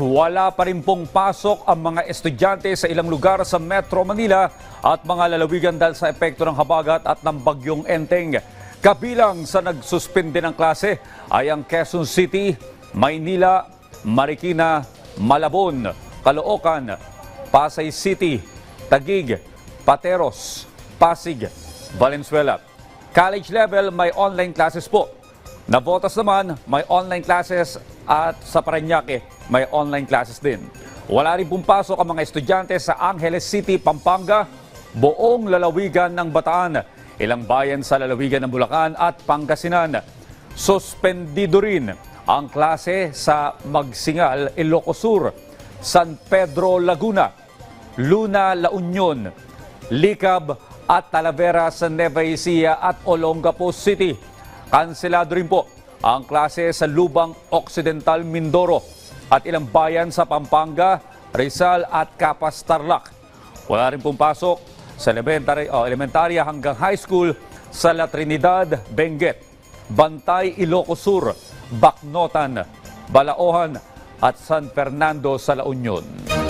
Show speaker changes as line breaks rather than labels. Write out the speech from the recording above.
Wala pa rin pong pasok ang mga estudyante sa ilang lugar sa Metro Manila at mga lalawigan dahil sa epekto ng habagat at ng bagyong Enteng. Kabilang sa nagsuspende ng klase ay ang Quezon City, Maynila, Marikina, Malabon, Caloocan, Pasay City, Taguig, Pateros, Pasig, Valenzuela. College level may online classes po. Navotas naman, may online classes at sa Parañaque, may online classes din. Wala rin pumpasok ang mga estudyante sa Angeles City, Pampanga, buong lalawigan ng Bataan, ilang bayan sa lalawigan ng Bulacan at Pangasinan. Suspendido rin ang klase sa Magsingal, Ilocos Sur, San Pedro, Laguna, Luna, La Union, Likab at Talavera sa Nueva Ecija at Olongapo City. Kanselado rin po ang klase sa Lubang Occidental, Mindoro at ilang bayan sa Pampanga, Rizal at Capas, Tarlac. Wala rin pong pasok sa elementary, oh, elementarya hanggang high school sa La Trinidad, Benguet, Bantay, Ilocos Sur, Bacnotan, Balaohan at San Fernando sa La Union.